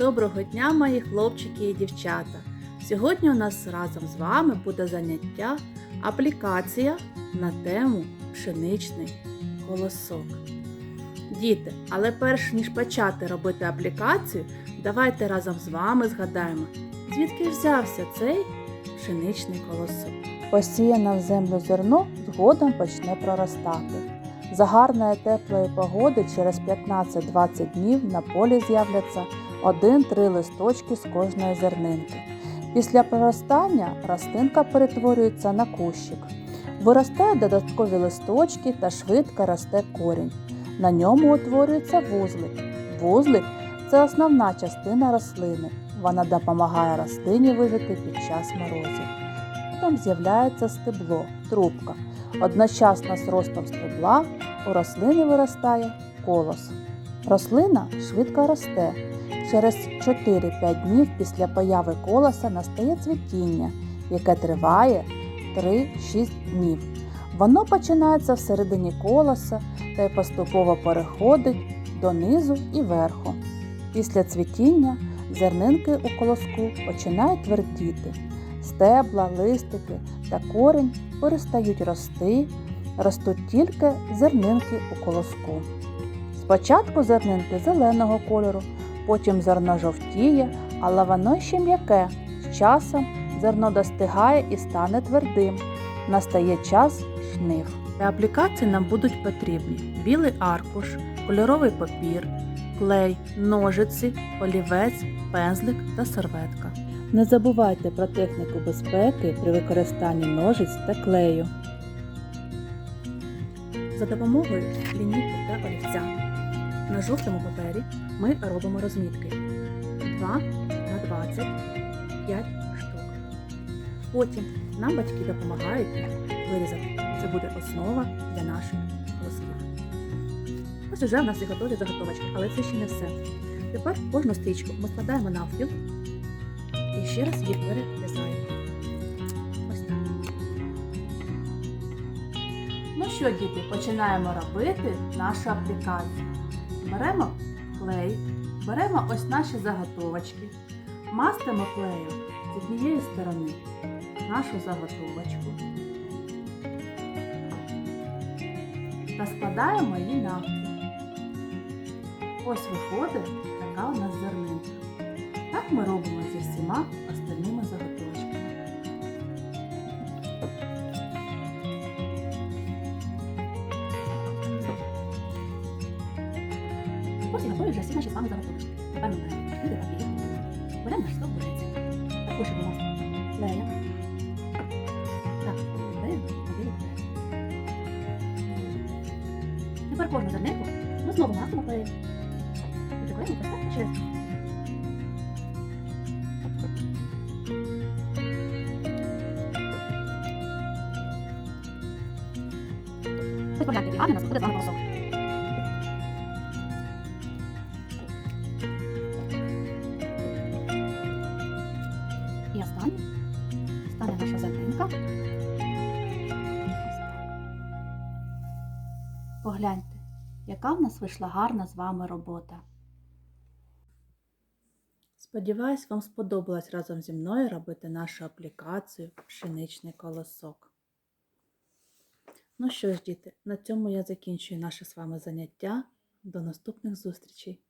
Доброго дня, мої хлопчики і дівчата! Сьогодні у нас разом з вами буде заняття аплікація на тему пшеничний колосок. Діти, але перш ніж почати робити аплікацію, давайте разом з вами згадаємо, звідки взявся цей пшеничний колосок. Посіяне в землю зерно згодом почне проростати. За гарної теплої погоди через 15-20 днів на полі з'являться один-три листочки з кожної зернинки. Після проростання рослинка перетворюється на кущик. Виростають додаткові листочки та швидко росте корінь. На ньому утворюється вузлик. Вузлик це основна частина рослини. Вона допомагає рослині вижити під час морозів. Потім з'являється стебло, трубка. Одночасно з ростом стебла у рослини виростає колос. Рослина швидко росте. Через 4-5 днів після появи колоса настає цвітіння, яке триває 3-6 днів. Воно починається всередині колоса та й поступово переходить донизу і верху. Після цвітіння зернинки у колоску починають твердіти. Стебла, листики та корінь перестають рости, ростуть тільки зернинки у колоску. Спочатку зернинки зеленого кольору, потім зерно жовтіє, але воно ще м'яке. З часом зерно достигає і стане твердим. Настає час жнив. Для аплікації нам будуть потрібні білий аркуш, кольоровий папір, клей, ножиці, олівець, пензлик та серветка. Не забувайте про техніку безпеки при використанні ножиць та клею. За допомогою лінійки та олівця на жовтому папері ми робимо розмітки 2 на 20 5 штук. Потім нам батьки допомагають вирізати. Це буде основа для наших колосків. Ось уже в нас і готові заготовочки, але це ще не все. Тепер кожну стрічку ми складаємо навпіл і ще раз її перерізаємо. Ось так. Ну що, діти, починаємо робити нашу аплікацію. Беремо клей, беремо ось наші заготовочки, мастимо клеєм з однієї сторони нашу заготовочку та складаємо її навпіл. Ось виходить така у нас зернинка. Так ми робимо зі всіма остальними заготовочками. Ось і готові вже всі наші з вами заготовочки. Погляньте, яка в нас вийшла гарна з вами робота. Сподіваюсь, вам сподобалось разом зі мною робити нашу аплікацію Пшеничний колосок. Ну що ж, діти, на цьому я закінчую наше з вами заняття. До наступних зустрічей!